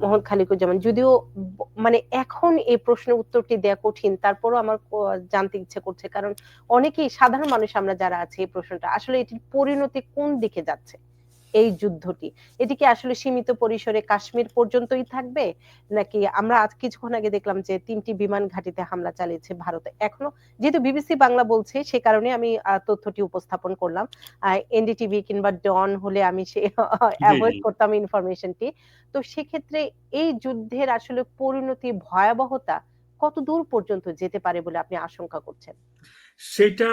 মোহাম্মদ খালিকুজ্জামান যদিও মানে এখন এই প্রশ্নের উত্তরটি দেয়া কঠিন, তারপরও আমার জানতে ইচ্ছে করছে। কারণ অনেকেই, সাধারণ মানুষ আমরা যারা আছি এই প্রশ্নটা, আসলে এটির পরিণতি কোন দিকে যাচ্ছে? এই যুদ্ধটি? এটি কি আসলে সীমিত পরিসরে কাশ্মীর পর্যন্তই থাকবে? নাকি আমরা আজ কিছুক্ষণ আগে দেখলাম যে তিনটি বিমান ঘাঁটিতে হামলা চালিয়েছে ভারতে এখনও? যেহেতু বিবিসি বাংলা বলছে সে কারণে আমি তথ্যটি উপস্থাপন করলাম। এনডিটিভি কিংবা ডন হলে আমি সে অ্যাভয়েড। করতাম ইনফরমেশনটি। তো সেক্ষেত্রে এই যুদ্ধের আসলে পরিণতি ভয়াবহতা কত দূর পর্যন্ত যেতে পারে বলে আপনি আশঙ্কা করছেন? সেটা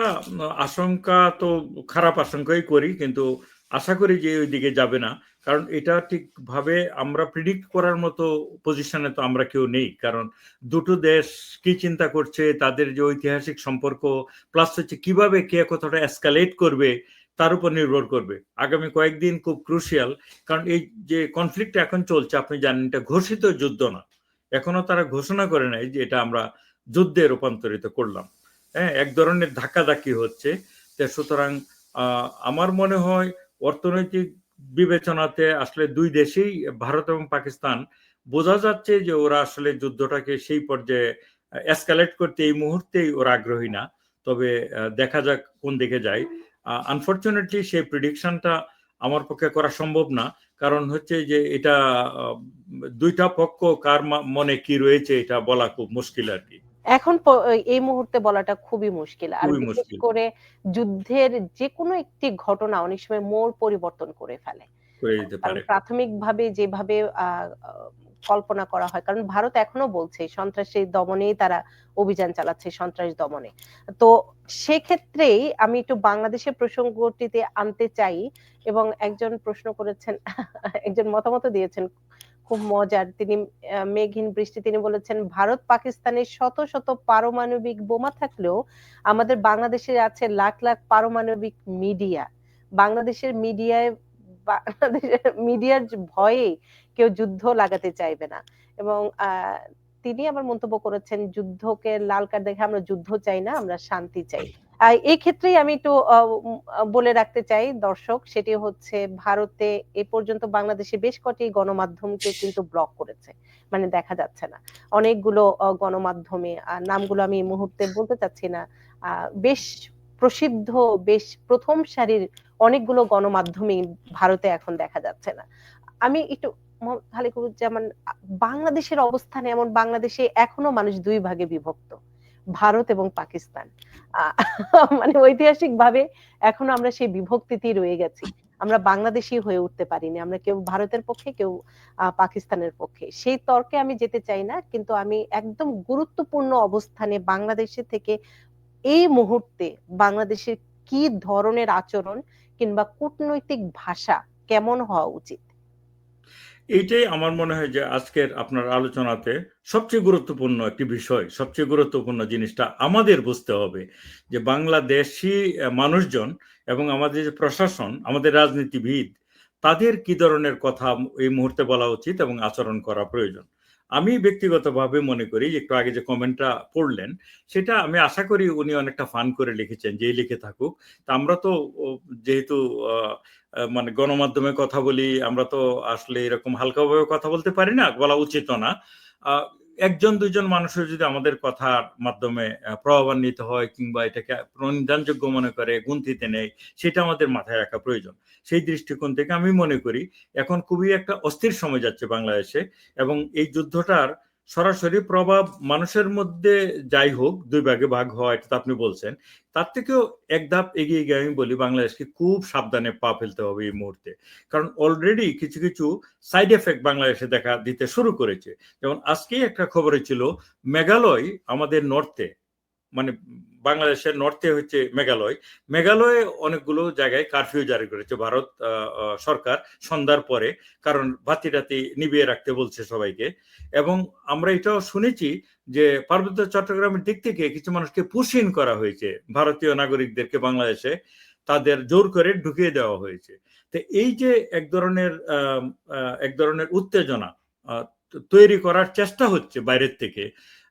আশঙ্কা তো খারাপ আশঙ্কাই করি কিন্তু আশা করি যে ওই দিকে যাবে না। কারণ এটা ঠিকভাবে আমরা প্রিডিক্ট করার মতো পজিশনে তো আমরা কেউ নেই। কারণ দুটো দেশ কি চিন্তা করছে, তাদের যে ঐতিহাসিক সম্পর্ক প্লাস হচ্ছে কীভাবে কে কতটা এসকালেট করবে, তার উপর নির্ভর করবে। আগামী কয়েকদিন খুব ক্রুশিয়াল কারণ এই যে কনফ্লিক্ট এখন চলছে, আপনি জানেন এটা ঘোষিত যুদ্ধ না। এখনও তারা ঘোষণা করে নাই যে এটা আমরা যুদ্ধে রূপান্তরিত করলাম। হ্যাঁ এক ধরনের ধাক্কাধাক্কি হচ্ছে। সুতরাং আমার মনে হয় অর্থনৈতিক বিবেচনাতে আসলে দুই দেশেই, ভারত এবং পাকিস্তান, বোঝা যাচ্ছে যে ওরা আসলে যুদ্ধটাকে সেই পর্যায়ে এসকালেট করতে এই মুহূর্তেই ওরা আগ্রহী না। তবে দেখা যাক কোন দিকে যায়। আনফর্চুনেটলি সেই প্রিডিকশনটা আমার পক্ষে করা সম্ভব না। কারণ হচ্ছে যে এটা দুইটা পক্ষ কার মনে কি রয়েছে এটা বলা খুব মুশকিল আর কি। এখন এই মুহূর্তে বলাটা খুবই মুশকিল। আর বিশেষ করে যুদ্ধের যে কোনো একটি ঘটনা অনেক সময় মোড় পরিবর্তন করে ফেলে। প্রাথমিকভাবে যেভাবে কল্পনা করা হয় কারণ ভারত এখনও বলছে সন্ত্রাসী দমনেই তারা অভিযান চালাচ্ছে সন্ত্রাস দমনে। তো সেক্ষেত্রেই আমি একটু বাংলাদেশের প্রসঙ্গটিতে আনতে চাই এবং একজন প্রশ্ন করেছেন একজন মতামত দিয়েছেন খুব মজার। তিনি মেঘহীন বৃষ্টি তিনি বলেছেন, ভারত পাকিস্তানের শত শত পারমাণবিক বোমা থাকলেও আমাদের বাংলাদেশে আছে লাখ লাখ পারমাণবিক মিডিয়া। বাংলাদেশের মিডিয়ায়, বাংলাদেশের মিডিয়ার ভয়ে কেউ যুদ্ধ লাগাতে চাইবে না। এবং তিনি আবার মন্তব্য করেছেন যুদ্ধকে লাল কার্ড দেখে আমরা যুদ্ধ চাই না আমরা শান্তি চাই। এই ক্ষেত্রেই আমি একটু বলে রাখতে চাই দর্শক সেটি হচ্ছে ভারতে এ পর্যন্ত বাংলাদেশে বেশ কটি গণমাধ্যমকে কিন্তু ব্লক করেছে মানে দেখা যাচ্ছে না। অনেকগুলো গণমাধ্যমে নামগুলো আমি এই মুহূর্তে বলতে চাচ্ছি না আহ, বেশ প্রসিদ্ধ বেশ প্রথম সারির অনেকগুলো গণমাধ্যমে ভারতে এখন দেখা যাচ্ছে না। আমি একটু আ, বাংলাদেশের অবস্থানে এমন বাংলাদেশে এখনও মানুষ দুই ভাগে বিভক্ত ভারত এবং পাকিস্তান। মানে ঐতিহাসিক ভাবে এখনও আমরা সেই বিভক্তিতেই রয়ে গেছি। আমরা বাংলাদেশি হয়ে উঠতে পারিনি আমরা কেউ ভারতের পক্ষে কেউ পাকিস্তানের পক্ষে। সেই তর্কে আমি যেতে চাই না কিন্তু আমি একদম গুরুত্বপূর্ণ অবস্থানে বাংলাদেশে থেকে এই মুহূর্তে বাংলাদেশের কি ধরনের আচরণ কিংবা কূটনৈতিক ভাষা কেমন হওয়া উচিত? এইটাই আমার মনে হয় যে আজকের আপনার আলোচনাতে সবচেয়ে গুরুত্বপূর্ণ একটি বিষয়, সবচেয়ে গুরুত্বপূর্ণ জিনিসটা আমাদের বুঝতে হবে যে বাংলাদেশি মানুষজন এবং আমাদের যে প্রশাসন, আমাদের রাজনীতিবিদ, তাদের কি ধরনের কথা এই মুহূর্তে বলা উচিত এবং আচরণ করা প্রয়োজন? আমি ব্যক্তিগতভাবে মনে করি যে একটু আগে যে কমেন্টটা পড়লেন, সেটা আমি আশা করি উনি অনেকটা ফান করে লিখেছেন, যেই লিখে থাকুক। তা আমরা তো যেহেতু মানে গণমাধ্যমে কথা বলি, আমরা তো আসলে এরকম হালকাভাবে কথা বলতে পারি না, বলা উচিত না। একজন, দুইজন মানুষের যদি আমাদের কথার মাধ্যমে প্রভাবান্বিত হয় কিংবা এটাকে প্রণিধানযোগ্য মনে করে, গুনতিতে নেয়, সেটা আমাদের মাথায় রাখা প্রয়োজন। সেই দৃষ্টিকোণ থেকে আমি মনে করি, এখন খুবই একটা অস্থির সময় যাচ্ছে বাংলাদেশে এবং এই যুদ্ধটার সরাসরি প্রভাব মানুষের মধ্যে যাই হোক, দুই ভাগে ভাগ হয় এটা তো আপনি বলছেন, তার থেকেও এক ধাপ এগিয়ে গিয়ে আমি বলি বাংলাদেশকে খুব সাবধানে পা ফেলতে হবে এই মুহূর্তে। কারণ অলরেডি কিছু কিছু সাইড এফেক্ট বাংলাদেশে দেখা দিতে শুরু করেছে। যেমন আজকেই একটা খবরে ছিল, মেঘালয় আমাদের নর্থে মানে বাংলাদেশের নর্থে হচ্ছে মেঘালয়। মেঘালয়ে অনেকগুলো জায়গায় কারফিউ জারি করেছে ভারত সরকার সন্ধ্যার পরে, কারণ বাতি টাতি নিভিয়ে রাখতে বলছে সবাইকে। এবং আমরা এটাও শুনেছি যে পার্বত্য চট্টগ্রামের দিক থেকে কিছু মানুষকে পুষিন করা হয়েছে, ভারতীয় নাগরিকদেরকে বাংলাদেশে তাদের জোর করে ঢুকিয়ে দেওয়া হয়েছে। তো এই যে এক ধরনের এক ধরনের উত্তেজনা তৈরি করার চেষ্টা হচ্ছে বাইরের থেকে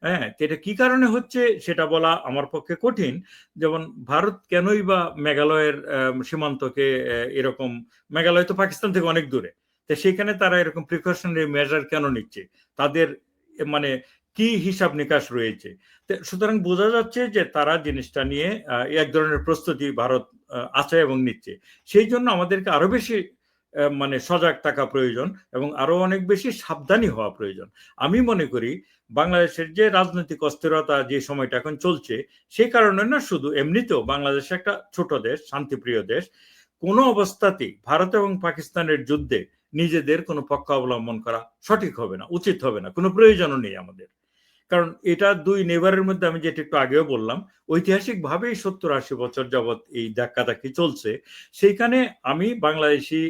হ্যাঁ এটা কি কারণে হচ্ছে সেটা বলা আমার পক্ষে কঠিন। যেমন ভারত কেনই বা মেঘালয়ের সীমান্তকে এরকম, মেঘালয় তো পাকিস্তান থেকে অনেক দূরে, তো সেখানে তারা এরকম প্রিকশনারি মেজার কেন নিচ্ছে? তাদের মানে কি হিসাব নিকাশ রয়েছে? সুতরাং বোঝা যাচ্ছে যে তারা জিনিসটা নিয়ে এক ধরনের প্রস্তুতি ভারত আছে এবং নিচ্ছে। সেই জন্য আমাদেরকে আরও বেশি মানে সজাগ থাকা প্রয়োজন এবং আরও অনেক বেশি সাবধানী হওয়া প্রয়োজন। আমি মনে করি বাংলাদেশের যে রাজনৈতিক অস্থিরতা যে সময়টা এখন চলছে সেই কারণে না শুধু এমনিতেও বাংলাদেশ একটা ছোট দেশ, শান্তিপ্রিয় দেশ। কোনো অবস্থাতেই ভারত এবং পাকিস্তানের যুদ্ধে নিজেদের কোনো পক্ষ অবলম্বন করা সঠিক হবে না, উচিত হবে না, কোনো প্রয়োজনও নেই আমাদের। কারণ এটা দুই নেবারের মধ্যে আমি যেটা একটু আগেও বললাম ঐতিহাসিক ভাবেই সত্তর আশি বছর যাবৎ এই ধাক্কাধাক্কি চলছে। সেইখানে আমি বাংলাদেশি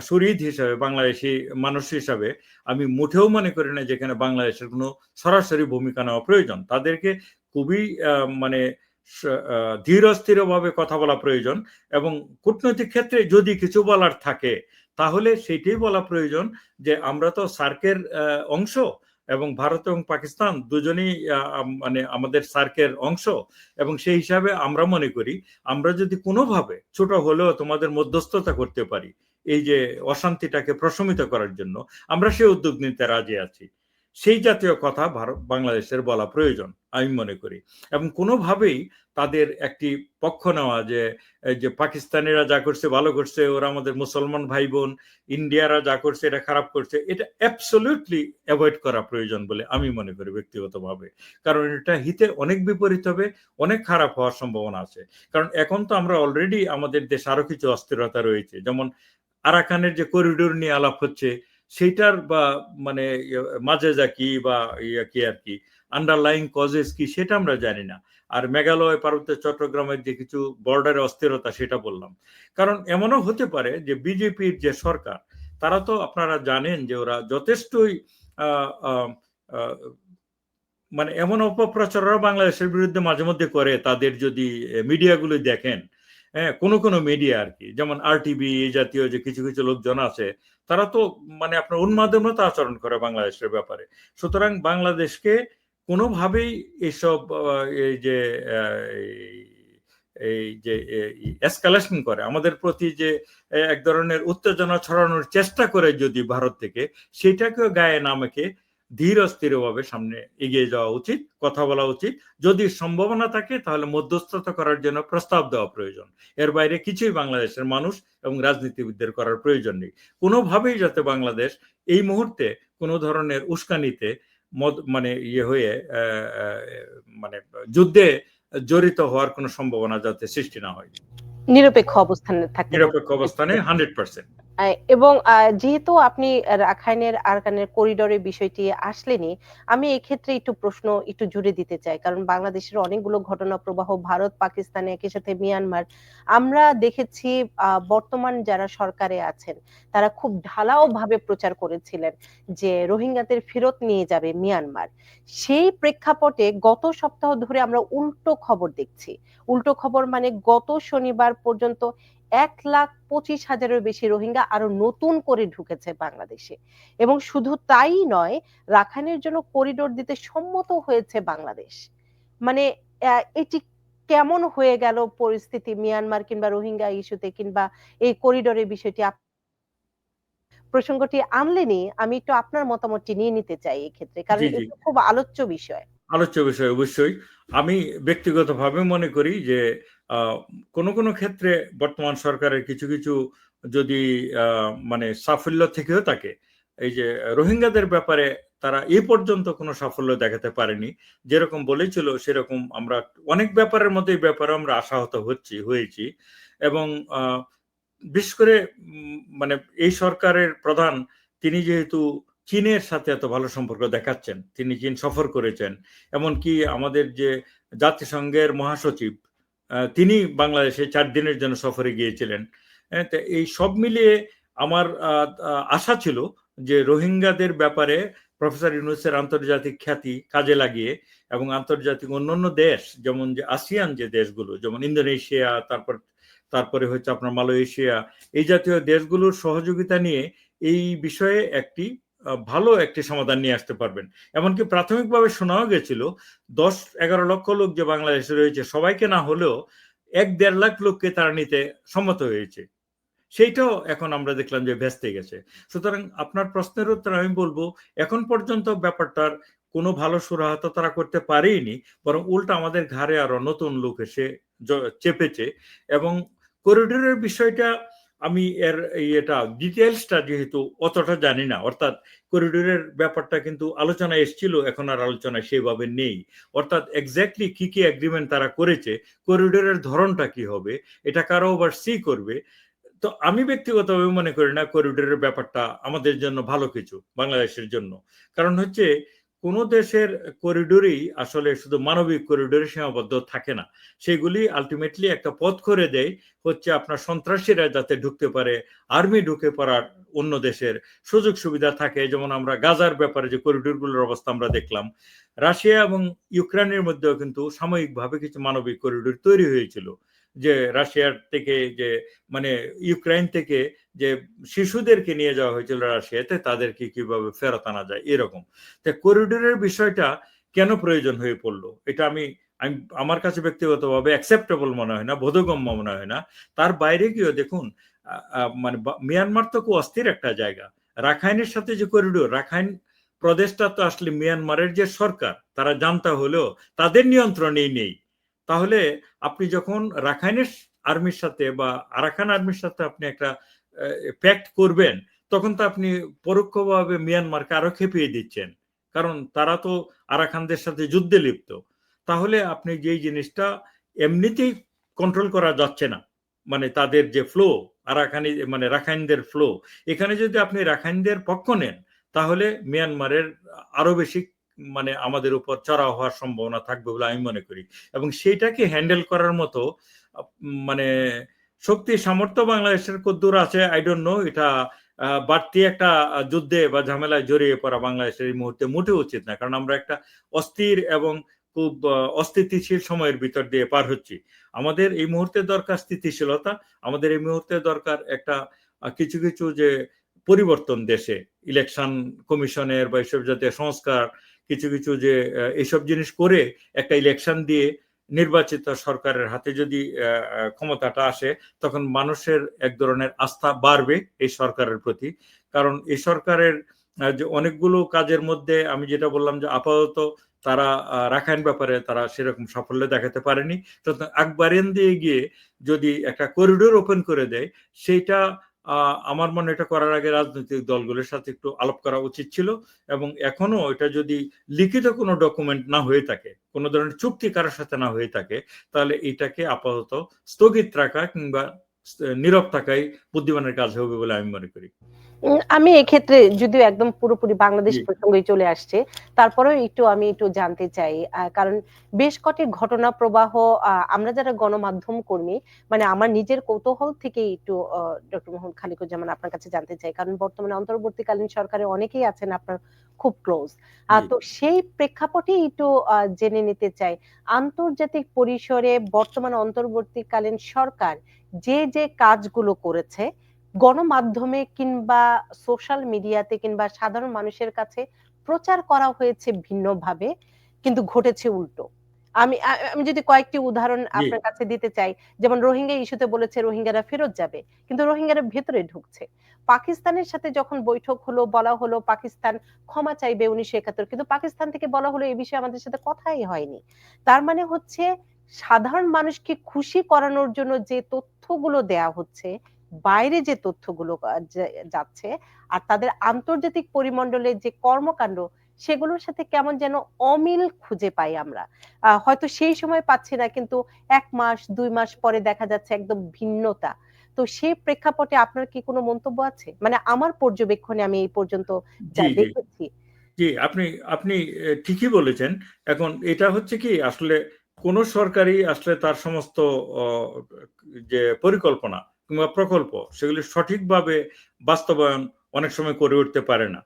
শহীদ হিসাবে বাংলাদেশি মানুষ হিসাবে আমি মুঠেও মনে করি না যেখানে বাংলাদেশের কোনো সরাসরি ভূমিকা নেওয়া প্রয়োজন। তাদেরকে খুবই মানে স- আহ, ধীর স্থিরভাবে কথা বলা প্রয়োজন এবং কূটনৈতিক ক্ষেত্রে যদি কিছু বলার থাকে তাহলে সেটাই বলা প্রয়োজন যে আমরা তো সার্কের অংশ এবং ভারত এবং পাকিস্তান দুজনেই মানে আমাদের সার্কের অংশ এবং সেই হিসাবে আমরা মনে করি আমরা যদি কোনোভাবে ছোট হলেও তোমাদের মধ্যস্থতা করতে পারি এই যে অশান্তিটাকে প্রশমিত করার জন্য আমরা সেই উদ্যোগ নিতে রাজি আছি। সেই জাতীয় কথা ভারত বাংলাদেশের বলা প্রয়োজন, আমি মনে করি। এবং কোনোভাবেই তাদের একটি পক্ষ নেওয়া যে যে পাকিস্তানিরা যা করছে ভালো করছে, ওরা আমাদের মুসলমান ভাই বোন ইন্ডিয়ারা যা করছে এটা খারাপ করছে, এটা অ্যাবসলিউটলি অ্যাভয়েড করা প্রয়োজন বলে আমি মনে করি ব্যক্তিগতভাবে। কারণ এটা হিতে অনেক বিপরীত হবে, অনেক খারাপ হওয়ার সম্ভাবনা আছে। কারণ এখন তো আমরা অলরেডি আমাদের দেশে আরও কিছু অস্থিরতা রয়েছে, যেমন আরাকানের যে করিডোর নিয়ে আলাপ হচ্ছে সেইটার বা মানে ইয়ে, যা কি বা ইয়া কি আর কি আন্ডারলাইং কজেস কি সেটা আমরা জানি না। আর মেঘালয় পার্বত্য চট্টগ্রামের যে কিছু বর্ডারে অস্থিরতা সেটা বললাম। কারণ এমনও হতে পারে যে বিজেপির যে সরকার তারা তো আপনারা জানেন যে ওরা যথেষ্টই মানে এমন অপপ্রচাররা বাংলাদেশের বিরুদ্ধে মাঝে মধ্যে করে তাদের যদি মিডিয়াগুলো দেখেন। হ্যাঁ কোনো কোনো মিডিয়া আর কি যেমন আর টিভি এই জাতীয় যে কিছু কিছু লোকজন আছে, তারা তো মানে আপনার উন্মাদের মতো আচরণ করে বাংলাদেশের ব্যাপারে। সুতরাং বাংলাদেশকে কোনোভাবেই এইসব এই যে এই- যে এসকালেশন করে, আমাদের প্রতি যে এক ধরনের উত্তেজনা ছড়ানোর চেষ্টা করে যদি ভারত থেকে, সেটাকেও গায়ে না মেখে ধীর স্থিরভাবে সামনে এগিয়ে যাওয়া উচিত কথা বলা উচিত। যদি সম্ভাবনা থাকে তাহলে মধ্যস্থতা করার জন্য প্রস্তাব দেওয়া প্রয়োজন। এর বাইরে কিছুই বাংলাদেশের মানুষ এবং রাজনীতিবিদদের করার প্রয়োজন নেই। কোনোভাবেই যাতে বাংলাদেশ এই মুহূর্তে কোনো ধরনের উস্কানিতে মদ মানে ইয়ে হয়ে মানে যুদ্ধে জড়িত হওয়ার কোনো সম্ভাবনা যাতে সৃষ্টি না হয়। নিরপেক্ষ অবস্থানে থাকতে নিরপেক্ষ অবস্থানে হান্ড্রেড পার্সেন্ট। এবং যেহেতু আপনি রাখাইনের আরাকানের করিডোরের বিষয়টি আসলেনি আমি এক্ষেত্রে একটু প্রশ্ন একটু জুড়ে দিতে চাই। কারণ বাংলাদেশের অনেকগুলো ঘটনা প্রবাহ ভারত, পাকিস্তানে, একই সাথে মিয়ানমার, আমরা দেখেছি বর্তমান যারা সরকারে আছেন, তারা খুব ঢালাও ভাবে প্রচার করেছিলেন যে রোহিঙ্গাদের ফেরত নিয়ে যাবে মিয়ানমার। সেই প্রেক্ষাপটে গত সপ্তাহ ধরে আমরা উল্টো খবর দেখছি। উল্টো খবর মানে গত শনিবার পর্যন্ত এক লাখ পঁচিশ হাজারের বেশি রোহিঙ্গা আরও নতুন করে ঢুকেছে বাংলাদেশে। এবং শুধু তাই নয় রাখাইনের জন্য করিডোর দিতে সম্মত হয়েছে বাংলাদেশ। মানে এটি কেমন হয়ে গেল পরিস্থিতি মিয়ানমার কিংবা রোহিঙ্গা ইস্যুতে কিংবা এই করিডোরের বিষয়টি প্রসঙ্গটি আনলেনি আমি একটু আপনার মতামতটি নিয়ে নিতে চাই এই ক্ষেত্রে কারণ। এটা খুব আলোচ্য বিষয়। আলোচ্য বিষয় অবশ্যই। আমি ব্যক্তিগতভাবে মনে করি যে কোনো কোনো ক্ষেত্রে বর্তমান সরকারের কিছু কিছু যদি মানে সাফল্য থেকেও থাকে, এই যে রোহিঙ্গাদের ব্যাপারে তারা এ পর্যন্ত কোনো সাফল্য দেখাতে পারেনি। যেরকম বলেছিল, সেরকম আমরা অনেক ব্যাপারের মধ্যে এই ব্যাপারে আমরা আশাহত হচ্ছি, হয়েছি। এবং বিশেষ করে মানে এই সরকারের প্রধান, তিনি যেহেতু চীনের সাথে এত ভালো সম্পর্ক দেখাচ্ছেন, তিনি চীন সফর করেছেন। এমনকি আমাদের যে জাতিসংঘের মহাসচিব তিনি বাংলাদেশে চার দিনের জন্য সফরে গিয়েছিলেন। এই সব মিলিয়ে আমার আশা ছিল যে রোহিঙ্গাদের ব্যাপারে প্রফেসর ইউনুসের আন্তর্জাতিক খ্যাতি কাজে লাগিয়ে এবং আন্তর্জাতিক অন্যান্য দেশ, যেমন যে আসিয়ান যে দেশগুলো, যেমন ইন্দোনেশিয়া, তারপর, তারপরে হচ্ছে আপনার মালয়েশিয়া, এই জাতীয় দেশগুলোর সহযোগিতা নিয়ে এই বিষয়ে একটি ভালো একটি সমাধান নিয়ে আসতে পারবেন। এমনকি প্রাথমিকভাবে শোনাও গেছিল, দশ এগারো লক্ষ লোক যে বাংলাদেশে রয়েছে, সবাইকে না হলেও এক দেড় লাখ লোককে তারা নিতে সম্মত হয়েছে। সেইটাও এখন আমরা দেখলাম যে ভেস্তে গেছে। সুতরাং আপনার প্রশ্নের উত্তর আমি বলব, এখন পর্যন্ত ব্যাপারটার কোনো ভালো সুরাহা তারা করতে পারেইনি, বরং উল্টা আমাদের ঘাড়ে আরও নতুন লোক এসে চেপেছে এবং করিডোরের বিষয়টা আমি এর এটা ডিটেলসটা যেহেতু অতটা জানি না, অর্থাৎ করিডোরের ব্যাপারটা কিন্তু আলোচনা এসেছিল, এখন আর আলোচনা সেভাবে নেই। অর্থাৎ এক্স্যাক্টলি কি কি এগ্রিমেন্ট তারা করেছে করিডোরের ধরনটা কি হবে, এটা কারও আবার সি করবে? তো আমি ব্যক্তিগতভাবে মনে করি না করিডোরের ব্যাপারটা আমাদের জন্য ভালো কিছু, বাংলাদেশের জন্য। কারণ হচ্ছে কোন দেশের করিডোরই আসলে শুধু মানবিক করিডোরে সীমাবদ্ধ থাকে না। সেগুলি আলটিমেটলি একটা পথ করে দেয়, হচ্ছে আপনার সন্ত্রাসীরা যাতে ঢুকতে পারে আর্মি ঢুকে পড়ার অন্য দেশের সুযোগ সুবিধা থাকে। যেমন আমরা গাজার ব্যাপারে যে করিডোরগুলোর অবস্থা আমরা দেখলাম, রাশিয়া এবং ইউক্রেনের মধ্যেও কিন্তু সাময়িকভাবে কিছু মানবিক করিডোর তৈরি হয়েছিল। যে রাশিয়ার থেকে যে মানে ইউক্রেন থেকে যে শিশুদেরকে নিয়ে যাওয়া হয়েছিল রাশিয়াতে, তাদেরকে কীভাবে ফেরত আনা যায়, এরকম। তা করিডোরের বিষয়টা কেন প্রয়োজন হয়ে পড়ল? এটা আমি আমি, আমার কাছে ব্যক্তিগতভাবে অ্যাকসেপ্টেবল মনে হয় না, বোধগম্য মনে হয় না। তার বাইরে গিয়েও দেখুন মানে মিয়ানমার তো খুব অস্থির একটা জায়গা। রাখাইনের সাথে যে করিডোর রাখাইন প্রদেশটা তো আসলে মিয়ানমারের যে সরকার, তারা জানতা হলেও তাদের নিয়ন্ত্রণেই নেই। তাহলে আপনি যখন রাখাইনের আর্মির সাথে বা আরাকান আর্মির সাথে আপনি একটা প্যাক্ট করবেন, তখন তো আপনি পরোক্ষভাবে মিয়ানমারকে আরও খেপিয়ে দিচ্ছেন। কারণ তারা তো আরাকানদের সাথে যুদ্ধে লিপ্ত। তাহলে আপনি যেই জিনিসটা এমনিতেই কন্ট্রোল করা যাচ্ছে না। মানে তাদের যে ফ্লো আরাকানি মানে রাখাইনদের ফ্লো এখানে যদি আপনি রাখাইনদের পক্ষ নেন, তাহলে মিয়ানমারের আরও বেশি মানে আমাদের উপর চড়া হওয়ার সম্ভাবনা থাকবে বলে আমি মনে করি। এবং সেইটাকে হ্যান্ডেল করার মতো মানে শক্তি, সামর্থ্য বাংলাদেশের কদ্দূর আছে আই ডোন্ট নো এটা বাড়তি একটা যুদ্ধে বা ঝামেলায় জড়িয়ে পড়া বাংলাদেশের এই মুহূর্তে মোটে উচিত না, কারণ আমরা একটা অস্থির এবং খুব অস্থিতিশীল সময়ের ভিতর দিয়ে পার হচ্ছি। আমাদের এই মুহূর্তে দরকার স্থিতিশীলতা, আমাদের এই মুহূর্তে দরকার একটা কিছু কিছু যে পরিবর্তন দেশে ইলেকশন কমিশনের বা এইসব জাতীয় সংস্কার, কিছু কিছু যে এইসব জিনিস করে একটা ইলেকশন দিয়ে নির্বাচিত সরকারের হাতে যদি ক্ষমতাটা আসে, তখন মানুষের এক ধরনের আস্থা বাড়বে এই সরকারের প্রতি। কারণ এই সরকারের যে অনেকগুলো কাজের মধ্যে আমি যেটা বললাম যে আপাতত তারা রাখাইন ব্যাপারে তারা সেরকম সাফল্য দেখাতে পারেনি। আকবরেন দিয়ে গিয়ে যদি একটা করিডোর ওপেন করে দেয়, সেইটা আমার মনে এটা করার আগে রাজনৈতিক দলগুলোর সাথে একটু আলাপ করা উচিত ছিল এবং এখনও এটা যদি লিখিত কোনো ডকুমেন্ট না হয়ে থাকে, কোনো ধরনের চুক্তি কারোর সাথে না হয়ে থাকে, তাহলে এটাকে আপাতত স্থগিত রাখা কিংবা নীরব থাকাই বুদ্ধিমানের কাজ হবে বলে আমি মনে করি। আমি এক্ষেত্রে যদিও একদম পুরোপুরি বাংলাদেশ প্রসঙ্গে চলে আসছে তারপরেও একটু আমি একটু জানতে চাই কারণ বেশ কটি ঘটনা প্রবাহ আমরা যারা গণমাধ্যম কর্মী মানে আমার নিজের কৌতূহল থেকে একটু ডক্টর মোহাম্মদ খালিকুজ্জামান আপনার কাছে জানতে চাই কারণ বর্তমানে অন্তর্বর্তীকালীন সরকারে অনেকেই আছেন আপনার খুব ক্লোজ। তো সেই প্রেক্ষাপটে একটু আহ, জেনে নিতে চাই আন্তর্জাতিক পরিসরে বর্তমান অন্তর্বর্তীকালীন সরকার যে যে কাজগুলো করেছে গণমাধ্যমে কিংবা সোশ্যাল মিডিয়াতে কিংবা সাধারণ মানুষের কাছে প্রচার করা হয়েছে ভিন্নভাবে কিন্তু ঘটেছে উল্টো। আমি আমি যদি কয়েকটি উদাহরণ আপনার কাছে দিতে চাই যেমন রোহিঙ্গা ইস্যুতে বলেছে রোহিঙ্গারা ফেরত যাবে কিন্তু রোহিঙ্গারা ভেতরে ঢুকছে। পাকিস্তানের সাথে যখন বৈঠক হলো বলা হলো পাকিস্তান ক্ষমা চাইবে উনিশশো একাত্তর কিন্তু পাকিস্তান থেকে বলা হলো এই বিষয়ে আমাদের সাথে কথাই হয়নি। তার মানে হচ্ছে সাধারণ মানুষকে খুশি করানোর জন্য যে তথ্যগুলো দেয়া হচ্ছে বাইরে যে তথ্যগুলো যাচ্ছে আর তাদের আন্তর্জাতিক পরিমণ্ডলে যে কর্মকাণ্ড সেগুলোর সাথে কেমন যেন অমিল খুঁজে পাই আমরা। হয়তো সেই সময় পাচ্ছি না কিন্তু এক মাস দুই মাস পরে দেখা যাচ্ছে একদম ভিন্নতা। তো সেই প্রেক্ষাপটে আপনার কি কোনো মন্তব্য আছে? মানে আমার পর্যবেক্ষণে আমি এই পর্যন্ত যা। দেখেছি। জি আপনি আপনি ঠিকই বলেছেন। এখন এটা হচ্ছে কি আসলে কোন সরকারই আসলে তার সমস্ত যে পরিকল্পনা কিংবা প্রকল্প সেগুলি সঠিকভাবে বাস্তবায়ন অনেক সময় করে উঠতে পারে না।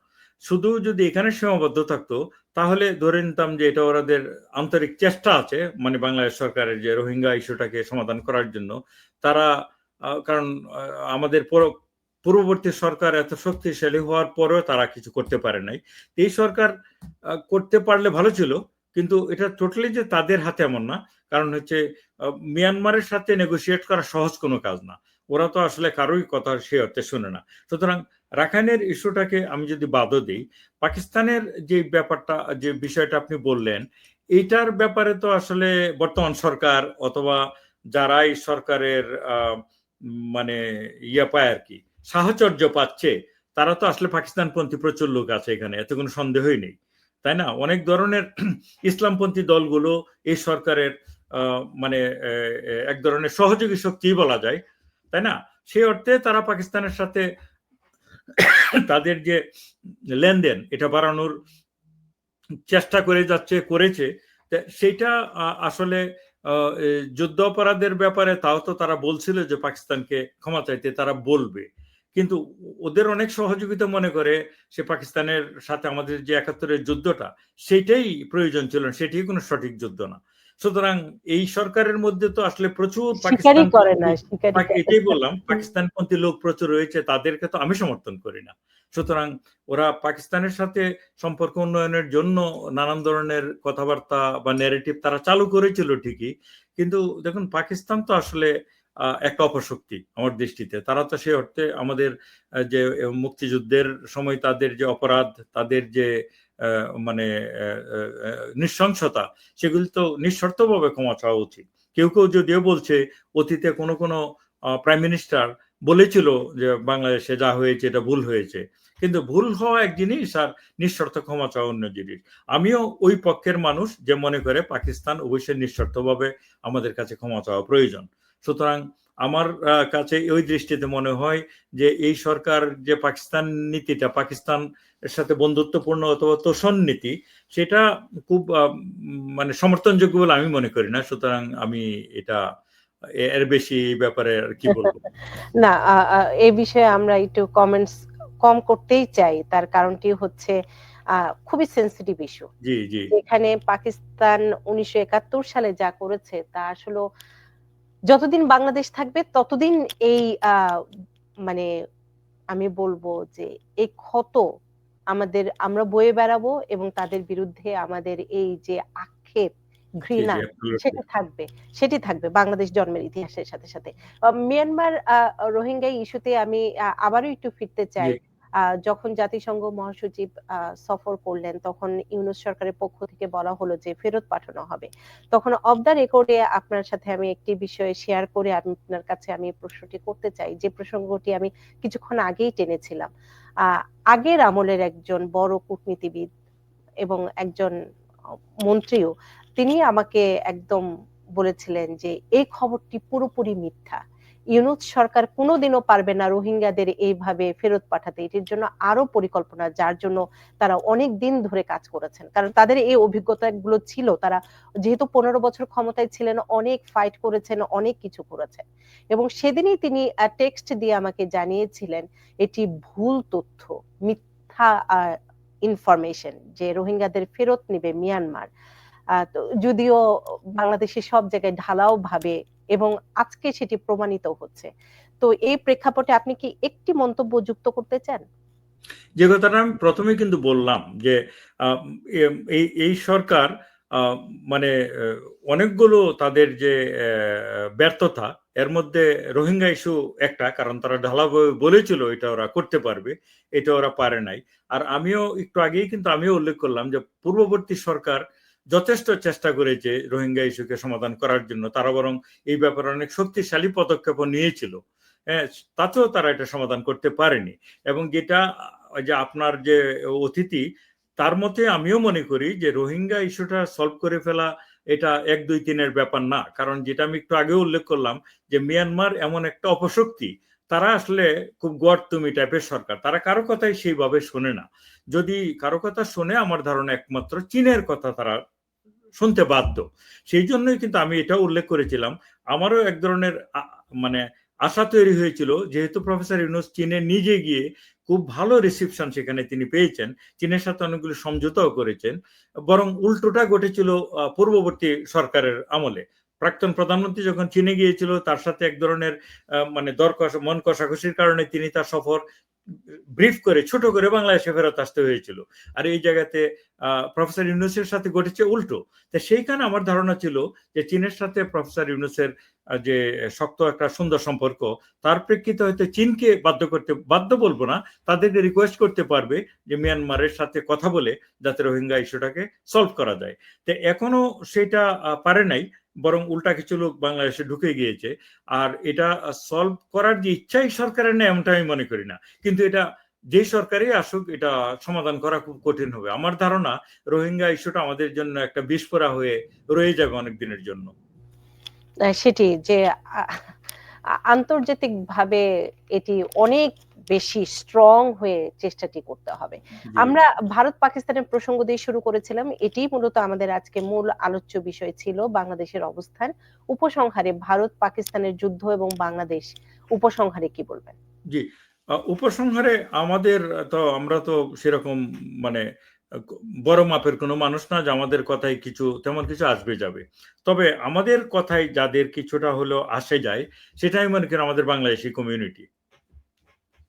শুধু যদি এখানে সীমাবদ্ধ থাকতো, তাহলে ধরে নিতাম যে এটা ওরাদের আন্তরিক চেষ্টা আছে মানে বাংলাদেশ সরকারের যে রোহিঙ্গা ইস্যুটাকে সমাধান করার জন্য। তারা কারণ আমাদের পূর্ববর্তী সরকার এত শক্তিশালী হওয়ার পরেও তারা কিছু করতে পারে নাই। এই সরকার করতে পারলে ভালো ছিল কিন্তু এটা টোটালি যে তাদের হাতে এমন না। কারণ হচ্ছে মিয়ানমারের সাথে নেগোসিয়েট করা সহজ কোনো কাজ না। ওরা তো আসলে কারোই কথা সে অর্থে শুনে না। সুতরাং রাখাইনের ইস্যুটাকে আমি যদি বাদও দিই, পাকিস্তানের যে ব্যাপারটা, যে বিষয়টা আপনি বললেন, এইটার ব্যাপারে তো আসলে বর্তমান সরকার অথবা যারাই সরকারের মানে ইয়া পায় আর কি, সাহচর্য পাচ্ছে, তারা তো আসলে পাকিস্তানপন্থী প্রচুর লোক আছে এখানে, এতে কোনো সন্দেহই নেই। তাই না? অনেক ধরনের ইসলামপন্থী দলগুলো এই সরকারের মানে এক ধরনের সহযোগী শক্তি বলা যায়, তাই না? সেই অর্থে তারা পাকিস্তানের সাথে তাদের যে লেনদেন, এটা বাড়ানোর চেষ্টা করে যাচ্ছে, করেছে, তা সেইটা আসলে যুদ্ধ অপরাধের ব্যাপারে তাও তো তারা বলছিল যে পাকিস্তানকে ক্ষমা চাইতে তারা বলবে। কিন্তু ওদের অনেক সহযোগিতা মনে করে সে পাকিস্তানের সাথে আমাদের যে একাত্তরের যুদ্ধটা সেটাই প্রয়োজন ছিল না, সেটাই কোনো সঠিক যুদ্ধ না। সুতরাং এই সরকারের মধ্যে তো আসলে প্রচুর এটাই বললাম পাকিস্তানপন্থী লোক প্রচুর রয়েছে তাদেরকে তো আমি সমর্থন করি না। সুতরাং ওরা পাকিস্তানের সাথে সম্পর্ক উন্নয়নের জন্য নানান ধরনের কথাবার্তা বা ন্যারেটিভ তারা চালু করেছিল ঠিকই কিন্তু দেখুন পাকিস্তান তো আসলে একটা অপশক্তি আমার দৃষ্টিতে। তারা তো সে অর্থে আমাদের যে মুক্তিযুদ্ধের সময় তাদের যে অপরাধ, তাদের যে মানে নৃশংসতা, সেগুলি তো নিঃশর্তভাবে ক্ষমা চাওয়া উচিত। কেউ কেউ যদিও বলছে, অতীতে কোনো কোনো প্রাইম মিনিস্টার বলেছিল যে, বাংলাদেশে যা হয়েছে এটা ভুল হয়েছে। কিন্তু ভুল হওয়া এক জিনিস আর নিঃশর্ত ক্ষমা চাওয়া অন্য জিনিস। আমিও ওই পক্ষের মানুষ যে মনে করে পাকিস্তান অবশ্যই নিঃশর্তভাবে আমাদের কাছে ক্ষমা চাওয়া প্রয়োজন। সুতরাং আমার কাছে ওই দৃষ্টিতে মনে হয় যে এই সরকার যে পাকিস্তান নীতিটা পাকিস্তান এর সাথে বন্ধুত্বপূর্ণ অথবা তোষণ নীতি সেটা খুব মানে সমর্থনযোগ্য বলে আমি মনে করি না। সুতরাং আমি এটা এর বেশি ব্যাপারে আর কি বলব? না এই বিষয়ে আমরা একটু কমেন্টস কম করতেই চাই। তার কারণটি হচ্ছে খুবই সেন্সিটিভ ইস্যু জি জি। এখানে পাকিস্তান উনিশশো একাত্তর সালে যা করেছে তা আসলে যতদিন বাংলাদেশ থাকবে ততদিন এই আহ, মানে আমি বলব যে এই ক্ষত আমাদের আমরা বয়ে বেড়াবো এবং তাদের বিরুদ্ধে আমাদের এই যে আক্ষেপ ঘৃণা. সেটি থাকবে সেটি থাকবে বাংলাদেশ জন্মের ইতিহাসের সাথে সাথে। মিয়ানমার আহ, রোহিঙ্গা ইস্যুতে আমি আবারও একটু ফিরতে চাই। যখন জাতিসংঘ মহাসচিব সফর করলেন, তখন ইউনুস সরকারের পক্ষ থেকে বলা হলো যে ফেরত পাঠানো হবে। তখন অফ দ্য রেকর্ডে আপনার সাথে আমি একটি বিষয়ে শেয়ার করে আমি আপনার কাছে আমি প্রশ্নটি করতে চাই। যে প্রসঙ্গটি আমি কিছুক্ষণ আগেই টেনেছিলাম। আগের আমলের একজন বড় কূটনীতিবিদ এবং একজন মন্ত্রীও, তিনি আমাকে একদম বলেছিলেন যে, এই খবরটি পুরোপুরি মিথ্যা। ইউনুস সরকার কোনোদিনও পারবে না রোহিঙ্গাদের এইভাবে ফেরত পাঠাতে। এটির জন্য আরও পরিকল্পনা, যার জন্য তারা অনেক দিন ধরে কাজ করেছেন। কারণ তাদের এই অভিজ্ঞতাগুলো ছিল, তারা যেহেতু পনেরো বছর ক্ষমতায় ছিলেন, অনেক ফাইট করেছেন, অনেক কিছু করেছেন। এবং সেদিনই তিনি টেক্সট দিয়ে আমাকে জানিয়েছিলেন, এটি ভুল তথ্য, মিথ্যা ইনফরমেশন যে রোহিঙ্গাদের ফেরত নেবে মিয়ানমার। যদিও বাংলাদেশে সব জায়গায় ঢালাও ভাবে এবং আজকে সেটি প্রমাণিত হচ্ছে। তো এই প্রেক্ষাপটে আপনি কি একটি মন্তব্য যুক্ত করতে চান? যে কথাটা আমি প্রথমে কিন্তু বললাম যে এই এই সরকার মানে অনেকগুলো তাদের যে ব্যর্থতা, এর মধ্যে রোহিঙ্গা ইস্যু একটা, কারণ তারা ঢালাভাবে বলেছিল এটা ওরা করতে পারবে, এটা ওরা পারে নাই। আর আমিও একটু আগেই কিন্তু আমিও উল্লেখ করলাম যে, পূর্ববর্তী সরকার যথেষ্ট চেষ্টা করেছে রোহিঙ্গা ইস্যুকে সমাধান করার জন্য, তারা বরং এই ব্যাপারে অনেক শক্তিশালী পদক্ষেপও নিয়েছিল। হ্যাঁ তাতেও তারা এটা সমাধান করতে পারেনি। এবং যেটা যে আপনার যে অতিথি, তার মতে আমিও মনে করি যে রোহিঙ্গা ইস্যুটা সলভ করে ফেলা এটা এক দুই তিনের ব্যাপার না। কারণ যেটা আমি একটু আগে উল্লেখ করলাম যে মিয়ানমার এমন একটা অপশক্তি, তারা আসলে খুব গড়তুমি টাইপের সরকার। তারা কারও কথাই সেইভাবে শোনে না। যদি কারও কথা শোনে, আমার ধারণা একমাত্র চীনের কথা তারা শুনতে বাধ্য। সেই জন্যই কিন্তু আমি এটা উল্লেখ করেছিলাম। আমারও এক ধরনের মানে আশা তৈরি হয়েছিল, যেহেতু প্রফেসর ইউনুস চীনে নিজে গিয়ে খুব ভালো রিসিপশন সেখানে তিনি পেয়েছেন। চীনের সাথে অনেকগুলো সমঝোতাও করেছেন। বরং উল্টোটা ঘটেছিল পূর্ববর্তী সরকারের আমলে। প্রাক্তন প্রধানমন্ত্রী যখন চীনে গিয়েছিল, তার সাথে এক ধরনের মানে দর মন কষাকষির কারণে তিনি তার সফর ব্রিফ করে, ছোট করে বাংলাদেশে ফেরত আসতে হয়েছিল। আর এই জায়গাতে প্রফেসর ইউনুসের সাথে ঘটেছে উল্টো। তা সেইখানে আমার ধারণা ছিল যে চীনের সাথে প্রফেসর ইউনুসের যে শক্ত একটা সুন্দর সম্পর্ক, তার প্রেক্ষিতে হয়তো চীনকে বাধ্য করতে, বাধ্য বলব না, তাদেরকে রিকোয়েস্ট করতে পারবে যে মিয়ানমারের সাথে কথা বলে যাতে রোহিঙ্গা ইস্যুটাকে সলভ করা যায়। তো এখনও সেটা পারে নাই। বরং উল্টা কিছু লোক বাংলাদেশে ঢুকে গিয়েছে। আর এটা সলভ করার যে ইচ্ছাই সরকারের নেই, এমনটা আমি মনে করি না। কিন্তু এটা যে সরকারই আসুক, এটা সমাধান করা খুব কঠিন হবে। আমার ধারণা, রোহিঙ্গা ইস্যুটা আমাদের জন্য একটা বিস্ফোরা হয়ে রয়ে যাবে অনেক দিনের জন্য সেটি যে আন্তর্জাতিক ভাবে এটি অনেক বেশি স্ট্রং হয়ে চেষ্টাটি করতে হবে। আমরা ভারত পাকিস্তানের প্রসঙ্গ দিয়ে শুরু করেছিলাম এটি মূলত আমাদের আজকে মূল আলোচ্য বিষয় ছিল বাংলাদেশের অবস্থান উপসংহারে ভারত পাকিস্তানের যুদ্ধ এবং বাংলাদেশ উপসংহারে কি বলবেন? জি উপসংহারে আমাদের তো আমরা তো সেরকম মানে বড় মাপের কোনো মানুষ না যে আমাদের কথায় কিছু তেমন কিছু আসবে যাবে। তবে আমাদের কথায় যাদের কিছুটা হলো আসে যায় সেটাই মনে করি আমাদের বাংলাদেশি কমিউনিটি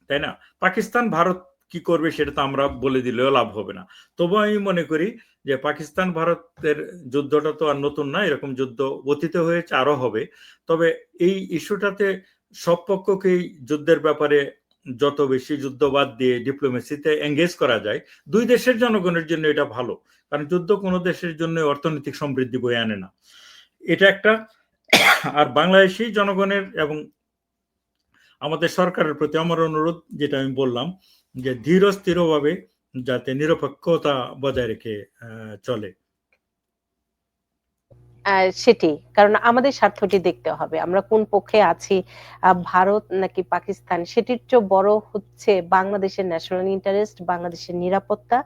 তাই না? পাকিস্তান ভারত কি করবে সেটা তো আমরা বলে দিলেও লাভ হবে না। তবু আমি মনে করি যে পাকিস্তান ভারতের যুদ্ধটা তো আর নতুন না, এরকম যুদ্ধ অতীত হয়েছে আরও হবে। তবে এই ইস্যুটাতে সব পক্ষকেই যুদ্ধের ব্যাপারে যত বেশি যুদ্ধবাদ দিয়ে ডিপ্লোমেসিতে এঙ্গেজ করা যায়, দুই দেশের জনগণের জন্য এটা ভালো। কারণ যুদ্ধ কোনো দেশের জন্য অর্থনৈতিক সমৃদ্ধি বয়ে আনে না। এটা একটা। আর বাংলাদেশি জনগণের এবং আমাদের সরকারের প্রতি আমার অনুরোধ, যেটা আমি বললাম, যে ধীর স্থিরভাবে যাতে নিরপেক্ষতা বজায় রেখে চলে। সেটি। কারণ আমাদের স্বার্থটি দেখতে হবে। আমরা কোন পক্ষে আছি? ভারত নাকি পাকিস্তান? সেটির চেয়ে বড় হচ্ছে বাংলাদেশের ন্যাশনাল ইন্টারেস্ট বাংলাদেশের নিরাপত্তা,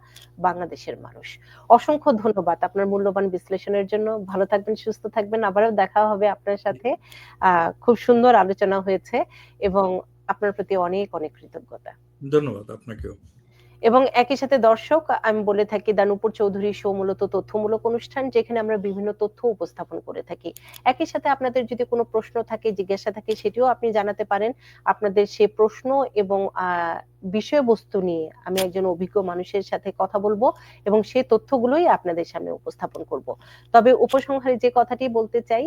বাংলাদেশের মানুষ। অসংখ্য ধন্যবাদ আপনার মূল্যবান বিশ্লেষণের জন্য। ভালো থাকবেন, সুস্থ থাকবেন। আবারও দেখা হবে আপনার সাথে। খুব সুন্দর আলোচনা হয়েছে এবং আপনার প্রতি অনেক অনেক কৃতজ্ঞতা। ধন্যবাদ আপনাকেও। এবং একই সাথে দর্শক, আমি বলে থাকি দানুপুর চৌধুরী শো মূলত তথ্যমূলক অনুষ্ঠান, যেখানে আমরা বিভিন্ন তথ্য উপস্থাপন করে থাকি। একই সাথে আপনাদের যদি কোনো প্রশ্ন থাকে, জিজ্ঞাসা থাকে, সেটিও আপনি জানাতে পারেন। আপনাদের সে প্রশ্ন এবং বিষয়বস্তু নিয়ে আমি একজন অভিজ্ঞ মানুষের সাথে কথা বলব এবং সেই তথ্যগুলোই আপনাদের সামনে উপস্থাপন করব। তবে উপসংহারে যে কথাটি বলতে চাই,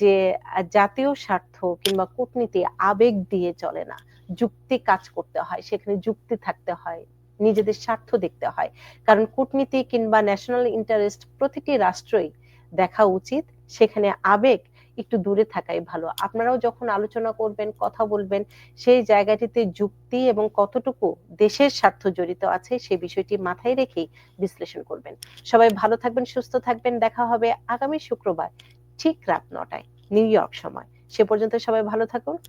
যে জাতীয় স্বার্থ কিংবা কূটনীতি আবেগ দিয়ে চলে না। যুক্তি কাজ করতে হয়, সেখানে যুক্তি থাকতে হয়। নিজেদের স্বার্থ দেখতে হয়। কারণ কূটনীতি কিংবা ন্যাশনাল ইন্টারেস্ট প্রতিটি রাষ্ট্রই দেখা উচিত, সেখানে আবেগ একটু দূরে থাকাই ভালো। আপনারাও যখন আলোচনা করবেন, কথা বলবেন, সেই জায়গাটিতে যুক্তি এবং কতটুকু দেশের স্বার্থ জড়িত আছে সেই বিষয়টি মাথায় রেখেই বিশ্লেষণ করবেন। সবাই ভালো থাকবেন, সুস্থ থাকবেন। দেখা হবে আগামী শুক্রবার, ঠিক রাত নটায়, নিউ ইয়র্ক সময়। সে পর্যন্ত সবাই ভালো থাকুন।